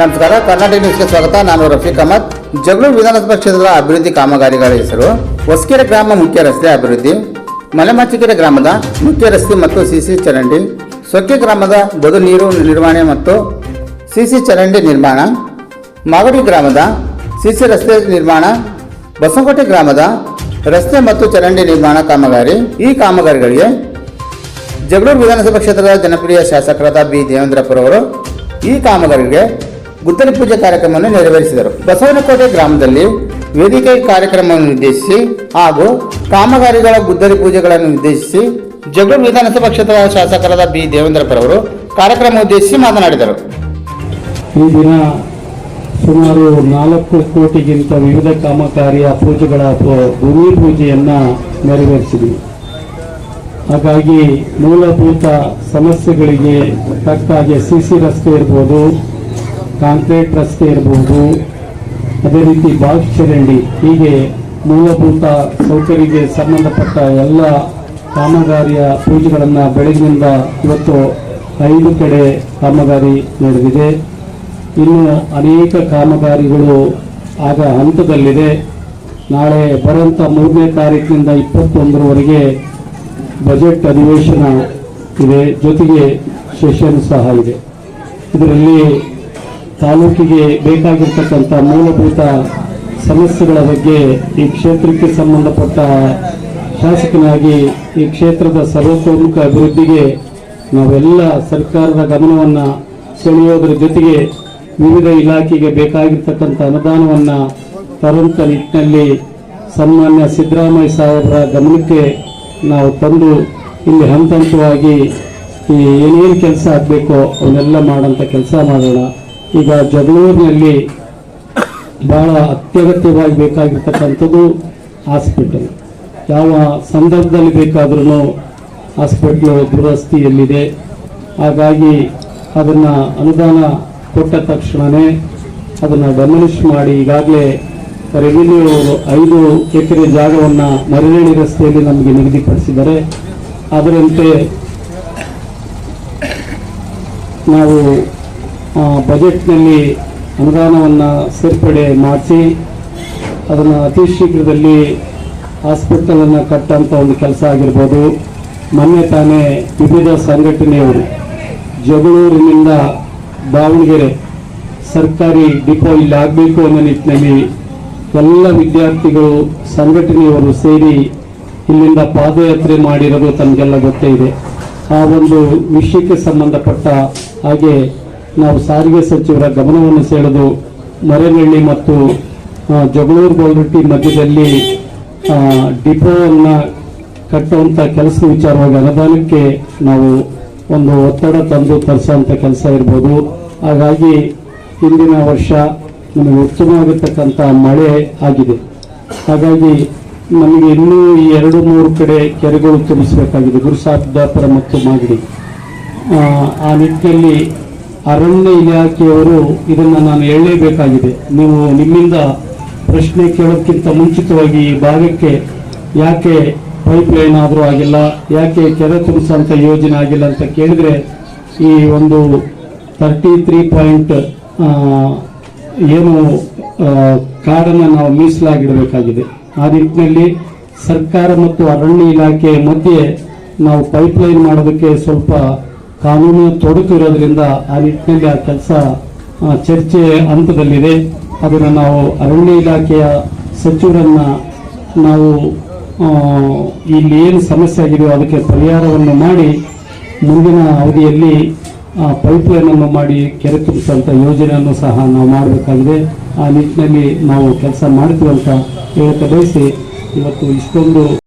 ನಮಸ್ಕಾರ ಕರ್ನಾಟಕ ನ್ಯೂಸ್ಗೆ ಸ್ವಾಗತ. ನಾನು ರಫೀಕ್ ಅಹಮದ್. ಜಗಳೂರು ವಿಧಾನಸಭಾ ಕ್ಷೇತ್ರದ ಅಭಿವೃದ್ಧಿ ಕಾಮಗಾರಿಗಳ ಹೆಸರು ಹೊಸಕೆರೆ ಗ್ರಾಮ ಮುಖ್ಯ ರಸ್ತೆ ಅಭಿವೃದ್ಧಿ ಮಲೆಮಾಚಿಕೆರೆ ಗ್ರಾಮದ ಮುಖ್ಯ ರಸ್ತೆ ಮತ್ತು ಸಿಸಿ ಚರಂಡಿ, ಸೊಕ್ಕೆ ಗ್ರಾಮದ ಬದು ನೀರು ನಿರ್ವಹಣೆ ಮತ್ತು ಸಿಸಿ ಚರಂಡಿ ನಿರ್ಮಾಣ, ಮಾಗಡಿ ಗ್ರಾಮದ ಸಿಸಿ ರಸ್ತೆ ನಿರ್ಮಾಣ, ಬಸವಕೋಟೆ ಗ್ರಾಮದ ರಸ್ತೆ ಮತ್ತು ಚರಂಡಿ ನಿರ್ಮಾಣ ಕಾಮಗಾರಿ. ಈ ಕಾಮಗಾರಿಗಳಿಗೆ ಜಗಳೂರು ವಿಧಾನಸಭಾ ಕ್ಷೇತ್ರದ ಜನಪ್ರಿಯ ಶಾಸಕರಾದ ಬಿ ದೇವೇಂದ್ರಪ್ಪರವರು ಈ ಕಾಮಗಾರಿಗೆ ಗುದ್ದಲಿ ಪೂಜೆ ಕಾರ್ಯಕ್ರಮವನ್ನು ನೆರವೇರಿಸಿದರು. ಬಸವನಕೋಟೆ ಗ್ರಾಮದಲ್ಲಿ ವೇದಿಕೆ ಕಾರ್ಯಕ್ರಮವನ್ನು ಉದ್ದೇಶಿಸಿ ಹಾಗೂ ಕಾಮಗಾರಿಗಳ ಗುದ್ದಲಿ ಪೂಜೆಗಳನ್ನು ಉದ್ದೇಶಿಸಿ ಜಗಳೂರು ವಿಧಾನಸಭಾ ಕ್ಷೇತ್ರದ ಶಾಸಕರಾದ ಬಿ. ದೇವೇಂದ್ರಪ್ಪರವರು ಕಾರ್ಯಕ್ರಮ ಉದ್ದೇಶಿಸಿ ಮಾತನಾಡಿದರು. ಈ ದಿನ ಸುಮಾರು ನಾಲ್ಕು ಕೋಟಿಗಿಂತ ವಿವಿಧ ಕಾಮಗಾರಿಯ ಪೂಜೆಗಳ ಭೂಮಿ ಪೂಜೆಯನ್ನು ನೆರವೇರಿಸಿದೆ ಹಾಗಾಗಿ ಮೂಲಭೂತ ಸಮಸ್ಯೆಗಳಿಗೆ ತಕ್ಕ ಹಾಗೆ ಸಿ ಸಿ ರಸ್ತೆ ಇರ್ಬೋದು ಕಾಂಕ್ರೀಟ್ ರಸ್ತೆ ಇರಬಹುದು ಅದೇ ರೀತಿ ಬಾಕ್ ಚರಂಡಿ ಹೀಗೆ ಮೂಲಭೂತ ಸೌಕರ್ಯಕ್ಕೆ ಸಂಬಂಧಪಟ್ಟ ಎಲ್ಲ ಕಾಮಗಾರಿಯ ಪೂಜೆಗಳನ್ನು ಬೆಳಗಿನಿಂದ ಇವತ್ತು ಐದು ಕಡೆ ಕಾಮಗಾರಿ ನಡೆದಿದೆ. ಇನ್ನು ಅನೇಕ ಕಾಮಗಾರಿಗಳು ಆಗ ಹಂತದಲ್ಲಿದೆ. ನಾಳೆ ಬರುವಂಥ ಮೂರನೇ ತಾರೀಕಿನಿಂದ ಇಪ್ಪತ್ತೊಂದರವರೆಗೆ ಬಜೆಟ್ ಅಧಿವೇಶನ ಇದೆ. ಜೊತೆಗೆ ಸೆಷನ್ ಸಹ ಇದೆ. ಇದರಲ್ಲಿ ತಾಲೂಕಿಗೆ ಬೇಕಾಗಿರ್ತಕ್ಕಂಥ ಮೂಲಭೂತ ಸಮಸ್ಯೆಗಳ ಬಗ್ಗೆ ಈ ಕ್ಷೇತ್ರಕ್ಕೆ ಸಂಬಂಧಪಟ್ಟ ಶಾಸಕನಾಗಿ ಈ ಕ್ಷೇತ್ರದ ಸರ್ವತೋಮುಖ ಅಭಿವೃದ್ಧಿಗೆ ನಾವೆಲ್ಲ ಸರ್ಕಾರದ ಗಮನವನ್ನು ಸೆಳೆಯೋದ್ರ ಜೊತೆಗೆ ವಿವಿಧ ಇಲಾಖೆಗೆ ಬೇಕಾಗಿರ್ತಕ್ಕಂಥ ಅನುದಾನವನ್ನು ತರುವಂಥ ನಿಟ್ಟಿನಲ್ಲಿ ಸನ್ಮಾನ್ಯ ಸಿದ್ದರಾಮಯ್ಯ ಸಾಹೇಬರ ಗಮನಕ್ಕೆ ನಾವು ತಂದು ಇಲ್ಲಿ ಹಂತ ಹಂತವಾಗಿ ಏನೇನು ಕೆಲಸ ಆಗಬೇಕೋ ಅವನ್ನೆಲ್ಲ ಮಾಡೋಂಥ ಕೆಲಸ ಮಾಡೋಣ. ಈಗ ಜಗಳೂರಿನಲ್ಲಿ ಬಹಳ ಅತ್ಯಗತ್ಯವಾಗಿ ಬೇಕಾಗಿರ್ತಕ್ಕಂಥದ್ದು ಹಾಸ್ಪಿಟಲ್. ಯಾವ ಸಂದರ್ಭದಲ್ಲಿ ಬೇಕಾದ್ರೂ ಹಾಸ್ಪಿಟ್ಲು ದುರಸ್ತಿಯಲ್ಲಿದೆ. ಹಾಗಾಗಿ ಅದನ್ನು ಅನುದಾನ ಕೊಟ್ಟ ತಕ್ಷಣವೇ ಅದನ್ನು ಡೆಮಲಿಷ್ ಮಾಡಿ ಈಗಾಗಲೇ ರೆವಿನ್ಯೂ ಐದು ಎಕರೆ ಜಾಗವನ್ನು ಮರಳಿ ರಸ್ತೆಯಲ್ಲಿ ನಮಗೆ ನಿಗದಿಪಡಿಸಿದ್ದಾರೆ. ಅದರಂತೆ ನಾವು ಬಜೆಟ್ನಲ್ಲಿ ಅನುದಾನವನ್ನು ಸೇರ್ಪಡೆ ಮಾಡಿಸಿ, ಅದನ್ನು ಅತಿ ಶೀಘ್ರದಲ್ಲಿ ಹಾಸ್ಪಿಟಲನ್ನು ಕಟ್ಟಂಥ ಒಂದು ಕೆಲಸ ಆಗಿರ್ಬೋದು. ಮೊನ್ನೆ ತಾನೇ ವಿವಿಧ ಸಂಘಟನೆಯವರು ಜಗಳೂರಿನಿಂದ ದಾವಣಗೆರೆ ಸರ್ಕಾರಿ ಡಿಪೋ ಇಲ್ಲಿ ಆಗಬೇಕು ಅನ್ನೋ ನಿಟ್ಟಿನಲ್ಲಿ ಎಲ್ಲ ವಿದ್ಯಾರ್ಥಿಗಳು, ಸಂಘಟನೆಯವರು ಸೇರಿ ಇಲ್ಲಿಂದ ಪಾದಯಾತ್ರೆ ಮಾಡಿರೋದು ತಮಗೆಲ್ಲ ಗೊತ್ತೇ ಇದೆ. ಆ ಒಂದು ವಿಷಯಕ್ಕೆ ಸಂಬಂಧಪಟ್ಟ ಹಾಗೆ ನಾವು ಸಾರಿಗೆ ಸಚಿವರ ಗಮನವನ್ನು ಸೆಳೆದು ಮರೇನಹಳ್ಳಿ ಮತ್ತು ಜಗಳೂರು ಗೋಲ್ರಟ್ಟಿ ಮಧ್ಯದಲ್ಲಿ ಡಿಪೋವನ್ನು ಕಟ್ಟುವಂಥ ಕೆಲಸ ವಿಚಾರವಾಗಿ ಅನುದಾನಕ್ಕೆ ನಾವು ಒಂದು ಒತ್ತಡ ತಂದು ತರಿಸುವಂಥ ಕೆಲಸ ಇರ್ಬೋದು. ಹಾಗಾಗಿ ಹಿಂದಿನ ವರ್ಷ ನಮಗೆ ಉತ್ತಮವಾಗಿರ್ತಕ್ಕಂಥ ಮಳೆ ಆಗಿದೆ. ಹಾಗಾಗಿ ನಮಗೆ ಇನ್ನೂ ಈ ಎರಡು ಮೂರು ಕಡೆ ಕೆರೆಗಳು ತುಂಬಿಸಬೇಕಾಗಿದೆ. ಗುರುಸಾಬ್ದಾಪುರ ಮತ್ತು ಮಾಗಡಿ. ಆ ನಿಟ್ಟಿನಲ್ಲಿ ಅರಣ್ಯ ಇಲಾಖೆಯವರು ಇದನ್ನು ನಾನು ಹೇಳಲೇಬೇಕಾಗಿದೆ. ನೀವು ನಿಮ್ಮಿಂದ ಪ್ರಶ್ನೆ ಕೇಳೋಕ್ಕಿಂತ ಮುಂಚಿತವಾಗಿ ಈ ಭಾಗಕ್ಕೆ ಯಾಕೆ ಪೈಪ್ ಲೈನ್ ಆದರೂ ಆಗಿಲ್ಲ, ಯಾಕೆ ಕೆರೆ ತುಂಬಿಸುವಂಥ ಯೋಜನೆ ಆಗಿಲ್ಲ ಅಂತ ಕೇಳಿದ್ರೆ ಈ ಒಂದು ತರ್ಟಿ ತ್ರೀ ಪಾಯಿಂಟ್ ಏನು ಕಾಡನ್ನು ನಾವು ಮೀಸಲಾಗಿಡಬೇಕಾಗಿದೆ. ಆ ನಿಟ್ಟಿನಲ್ಲಿ ಸರ್ಕಾರ ಮತ್ತು ಅರಣ್ಯ ಇಲಾಖೆ ಮಧ್ಯೆ ನಾವು ಪೈಪ್ ಲೈನ್ ಮಾಡೋದಕ್ಕೆ ಸ್ವಲ್ಪ ಕಾನೂನು ತೊಡಕು ಇರೋದ್ರಿಂದ ಆ ನಿಟ್ಟಿನಲ್ಲಿ ಆ ಕೆಲಸ ಚರ್ಚೆ ಹಂತದಲ್ಲಿದೆ. ಅದನ್ನು ನಾವು ಅರಣ್ಯ ಇಲಾಖೆಯ ಸಚಿವರನ್ನ ನಾವು ಇಲ್ಲಿ ಏನು ಸಮಸ್ಯೆ ಆಗಿದೆಯೋ ಅದಕ್ಕೆ ಪರಿಹಾರವನ್ನು ಮಾಡಿ ಮುಂದಿನ ಅವಧಿಯಲ್ಲಿ ಪೈಪ್ ಲೈನ್ ಅನ್ನು ಮಾಡಿ ಕೆರೆ ತುಂಬಿಸುವಂಥ ಯೋಜನೆಯನ್ನು ಸಹ ನಾವು ಮಾಡಬೇಕಾಗಿದೆ. ಆ ನಿಟ್ಟಿನಲ್ಲಿ ನಾವು ಕೆಲಸ ಮಾಡ್ತೀವಿ ಅಂತ ಹೇಳಕ್ಕೆ ಬಯಸಿ ಇವತ್ತು ಇಷ್ಟೊಂದು